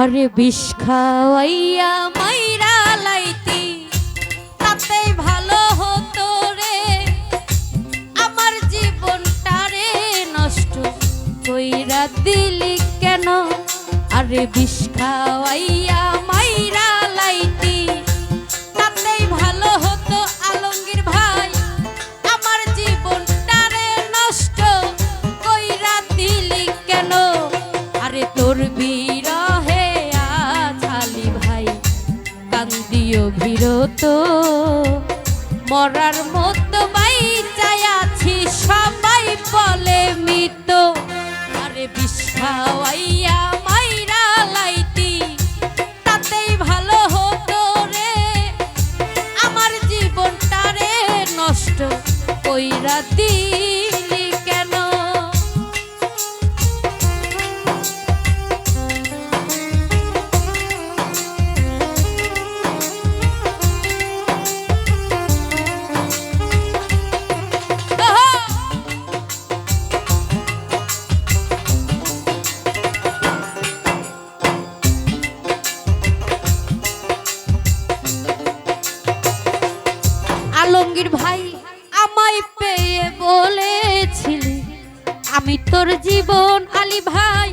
আরে বিষ খাওয়াইয়া মাইরা লাইতি তাতেই ভালো হতো রে। আমার জীবনটা রে নষ্ট কইরা দিলি কেন? আরে বিষ খাওয়াইয়া বিরত মরার মতো বাই আছি সবাই বলে মৃত। আরে বিষ আলমগীর ভাই আমায় পেয়ে বলেছিলি আমি তোর জীবন আলী ভাই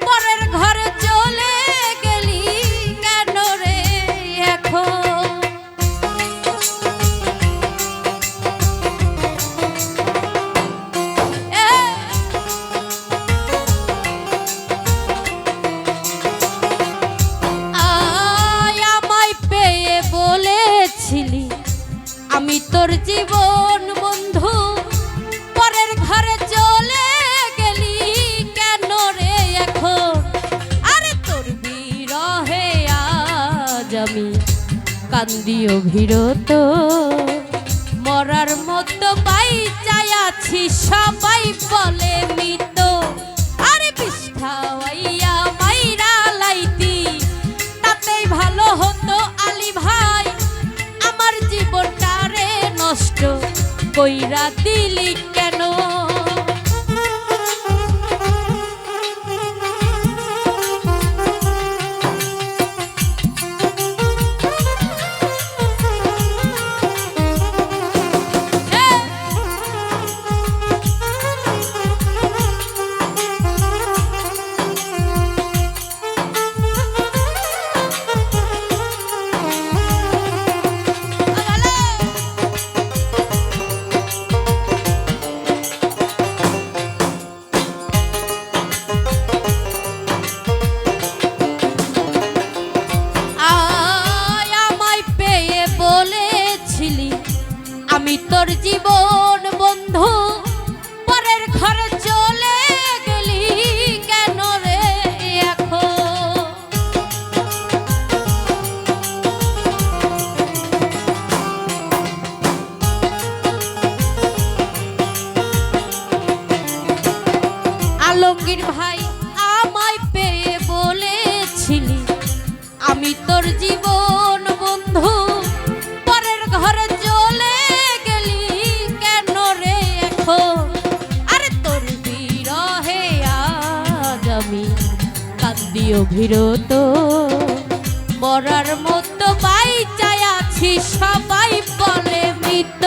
পরের ঘরে চলে কান্দিও ভিড়ত মরার মতো পাই চাইয়াছি সবাই বলে মৃত। আরে বিষ খাওয়াইয়া মাইরা লাইতি, তাতেই ভালো হতো আলী ভাই। আমার জীবনটা রে নষ্ট কইরা দিলি আলমগীর ভাই আমায় পেয়ে বলেছিলি, আমি তোর জীবন বন্ধু, পরের ঘরে চলে গেলি কেন রে এখন? আরে তোর বিরহে আজ আমি কান্দিও ভিরত মরার মতো পাই আছি, সবাই বলে মৃত,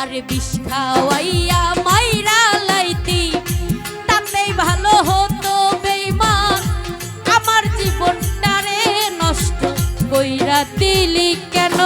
আরে বিষ খাওয়াইয়া মাইরা ভালো হতো বেইমান। আমার জীবনটারে নষ্ট কইরা দিলি কেন?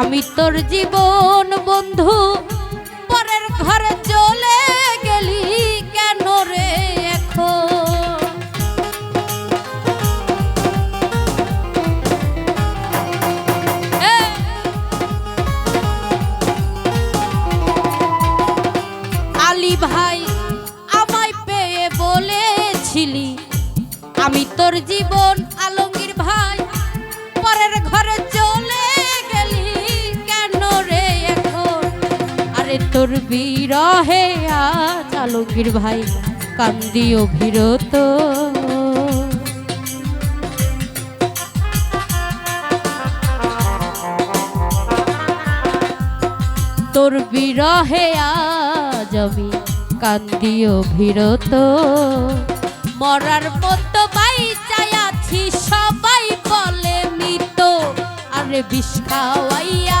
আমি তোর জীবন বন্ধু। পরের ঘরে চলে গেলি কেন রে এখন? আলী ভাই আমায় পেয়ে বলেছিলি, আমি তোর জীবন আলমগীর ভাই। পরের ঘরে তোর বিরহে আজ আলমগীর ভাই কান্দি অভিরত। তোর বিরহে আজ আমি কান্দি অভিরত। মরার মতো বাই চাই সবাই বলে মৃত। আরে বিষ খাওয়াইয়া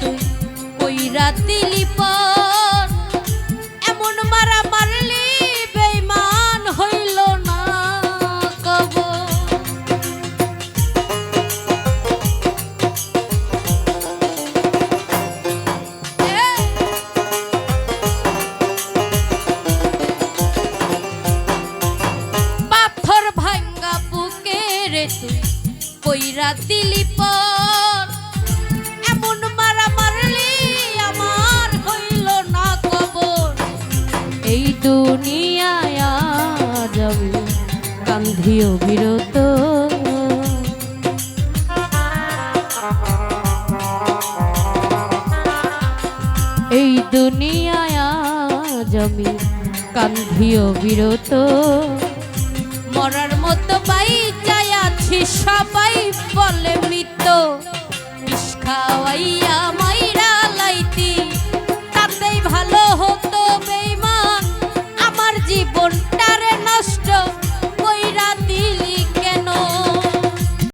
তুই ওই রাতে লিপা গান্ধী বিরত এই দুনিয়ায় জমি কান্ধি বিরত মরার মতো পাই যায় আছি সবাই বলে